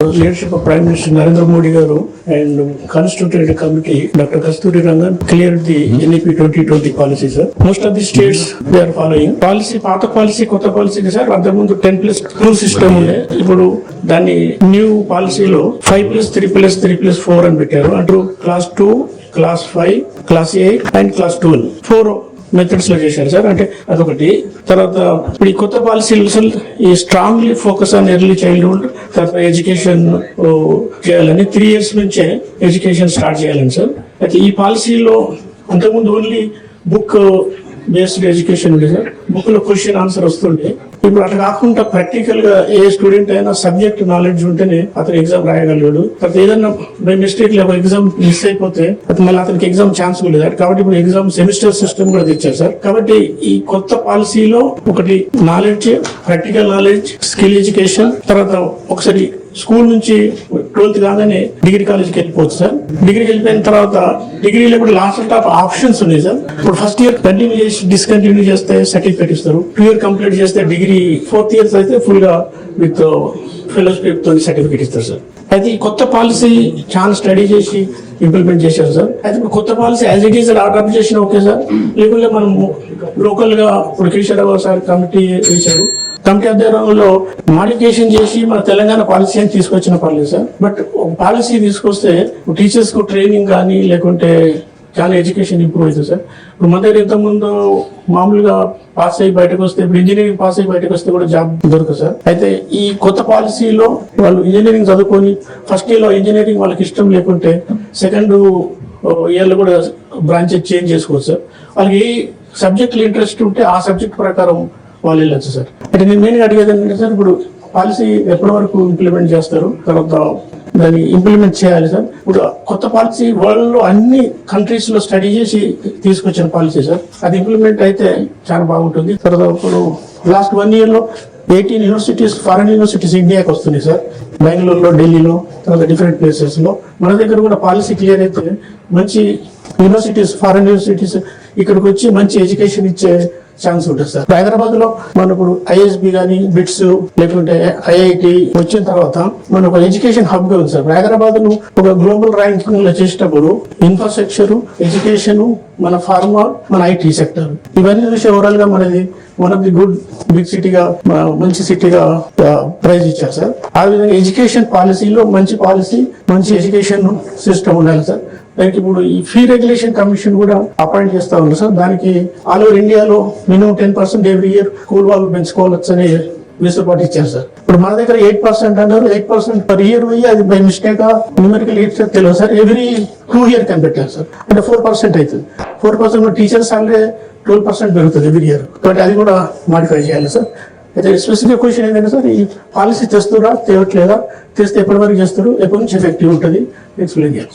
Leadership of prime minister Narendra Modi garu and constituted committee doctor Kasturi Rangan clear the NEP twenty twenty policy sir most of the states they are following policy పాత policy కొత్త policy sir అంతకుముందు ten plus two system ఉండే. ఇప్పుడు దాన్ని new పాలసీలో five plus three plus three plus four అని పెట్టారు. అంటూ class two class five class eight and class twelve four మెథడ్స్లో చేశారు సార్. అంటే అదొకటి. తర్వాత ఇప్పుడు ఈ కొత్త పాలసీలు అసలు ఈ strongly focus on early childhood తర్వాత ఎడ్యుకేషన్ చేయాలని త్రీ ఇయర్స్ నుంచే ఎడ్యుకేషన్ స్టార్ట్ చేయాలని సార్. అయితే ఈ పాలసీలో అంతకుముందు ఓన్లీ బుక్ బేస్డ్ ఎడ్యుకేషన్ ఉంది సార్. బుక్లో క్వశ్చన్ ఆన్సర్ వస్తుండే. ఇప్పుడు అట్లా కాకుండా ప్రాక్టికల్గా ఏ స్టూడెంట్ అయినా సబ్జెక్ట్ నాలెడ్జ్ ఉంటేనే అతను ఎగ్జామ్ రాయగలడు అతను ఏదైనా బై మిస్టేక్ లేక ఎగ్జామ్ మిస్ అయిపోతే అతను మళ్ళీ అతనికి ఎగ్జామ్ ఛాన్స్ కూడా లేదు. కాబట్టి ఇప్పుడు ఎగ్జామ్ సెమిస్టర్ సిస్టమ్ కూడా తెచ్చారు సార్. కాబట్టి ఈ కొత్త పాలసీలో ఒకటి knowledge practical knowledge skill education తర్వాత ఒకసారి స్కూల్ నుంచి ట్వెల్త్ కాగానే డిగ్రీ కాలేజ్కి వెళ్ళిపోవచ్చు సార్. డిగ్రీకి వెళ్ళిపోయిన తర్వాత డిగ్రీలో కూడా లాస్ట్ ఆఫ్ ఆప్షన్స్ ఉన్నాయి సార్. ఇప్పుడు ఫస్ట్ ఇయర్ కంటిన్యూ చేసి డిస్కంటిన్యూ చేస్తే సర్టిఫికేట్ ఇస్తారు. టూ ఇయర్ కంప్లీట్ చేస్తే డిగ్రీ ఫోర్త్ ఇయర్స్ అయితే ఫుల్గా విత్ ఫెలోషిప్తో సర్టిఫికేట్ ఇస్తారు సార్. అయితే ఈ కొత్త పాలసీ చాలా స్టడీ చేసి ఇంప్లిమెంట్ చేశారు సార్. అయితే కొత్త policy as it is adopt చేసిన ఓకే సార్. లేకుంటే మనం లోకల్గా ఇప్పుడు కిషోర్ సార్ కమిటీ వేశారు. కమిటీ ఆధ్వర్యంలో మాడిఫికేషన్ చేసి మన తెలంగాణ పాలసీ అని తీసుకొచ్చిన పర్లేదు సార్. బట్ పాలసీ తీసుకొస్తే టీచర్స్కు ట్రైనింగ్ కానీ లేకుంటే చాలా ఎడ్యుకేషన్ ఇంప్రూవ్ అవుతుంది సార్. ఇప్పుడు మన దగ్గర ఇంతకుముందు మామూలుగా పాస్ అయ్యి బయటకు వస్తే ఇప్పుడు ఇంజనీరింగ్ పాస్ అయ్యి బయటకు వస్తే కూడా జాబ్ దొరకదు సార్. అయితే ఈ కొత్త పాలసీలో వాళ్ళు ఇంజనీరింగ్ చదువుకొని ఫస్ట్ ఇయర్లో ఇంజనీరింగ్ వాళ్ళకి ఇష్టం లేకుంటే సెకండ్ ఇయర్లో కూడా బ్రాంచెస్ చేంజ్ చేసుకోవచ్చు సార్. వాళ్ళకి ఏ సబ్జెక్టులు ఇంట్రెస్ట్ ఉంటే ఆ సబ్జెక్ట్ ప్రకారం వాళ్ళు వెళ్ళొచ్చు సార్. అంటే నేను మెయిన్గా అడిగేది ఏంటంటే సార్ ఇప్పుడు పాలసీ ఎప్పటి వరకు ఇంప్లిమెంట్ చేస్తారు? తర్వాత దాన్ని ఇంప్లిమెంట్ చేయాలి సార్. ఇప్పుడు కొత్త పాలసీ వరల్డ్లో అన్ని కంట్రీస్లో స్టడీ చేసి తీసుకొచ్చిన పాలసీ సార్. అది ఇంప్లిమెంట్ అయితే చాలా బాగుంటుంది. తర్వాత ఇప్పుడు లాస్ట్ వన్ ఇయర్లో ఎయిటీన్ యూనివర్సిటీస్ ఫారెన్ యూనివర్సిటీస్ ఇండియాకి వస్తున్నాయి సార్. బెంగళూరులో ఢిల్లీలో తర్వాత డిఫరెంట్ ప్లేసెస్లో మన దగ్గర కూడా పాలసీ క్లియర్ అయితే మంచి యూనివర్సిటీస్ ఫారెన్ యూనివర్సిటీస్ ఇక్కడికి వచ్చి మంచి ఎడ్యుకేషన్ ఇచ్చే ఛాన్స్ ఉంటుంది సార్. హైదరాబాద్లో మన ఇప్పుడు ఐఎస్బి కానీ బిట్స్ లేకుంటే ఐఐటి వచ్చిన తర్వాత మనం ఒక ఎడ్యుకేషన్ హబ్గా ఉంది సార్. హైదరాబాద్ను ఒక గ్లోబల్ ర్యాంకింగ్లో చేసేటప్పుడు ఇన్ఫ్రాస్ట్రక్చర్ ఎడ్యుకేషన్ మన ఫార్మా మన ఐటీ సెక్టర్ ఇవన్నీ చూసి ఓవరాల్గా మనది one of the good big సిటీగా మంచి సిటీగా ప్రైజ్ ఇచ్చారు సార్. ఆ విధంగా ఎడ్యుకేషన్ పాలసీలో మంచి పాలసీ మంచి ఎడ్యుకేషన్ సిస్టమ్ ఉండాలి సార్. దానికి ఇప్పుడు ఈ ఫీ రెగ్యులేషన్ కమిషన్ కూడా అపాయింట్ చేస్తా ఉన్నారు సార్. దానికి ఆల్ ఓవర్ ఇండియాలో minimum ten percent every year school వాళ్ళు పెంచుకోవచ్చు అనే వెసులుబాటు ఇచ్చారు సార్. ఇప్పుడు మన దగ్గర ఎయిట్ పర్సెంట్ అన్నారు. ఎయిట్ పర్సెంట్ పర్ ఇయర్ పోయి అది బై మిస్టేక్. న్యూమెరికల్ ఇట్స్ తెలియదు సార్. ఎవ్రీ టూ ఇయర్ కని పెట్టారు సార్. అంటే ఫోర్ పర్సెంట్ అవుతుంది. Four percent teacher salary twelve percent పెరుగుతుంది ఎవ్రీ ఇయర్ కాబట్టి అది కూడా మాడిఫై చేయాలి సార్. అయితే స్పెసిఫిక్ క్వశ్చన్ ఏంటంటే సార్ ఈ పాలసీ తెస్తురా తేవట్లేదా? తెస్తే ఎప్పటి వరకు చేస్తారు? ఎప్పటి నుంచి ఎఫెక్టివ్ ఉంటుంది? ఎక్స్ప్లెయిన్ చేయాలి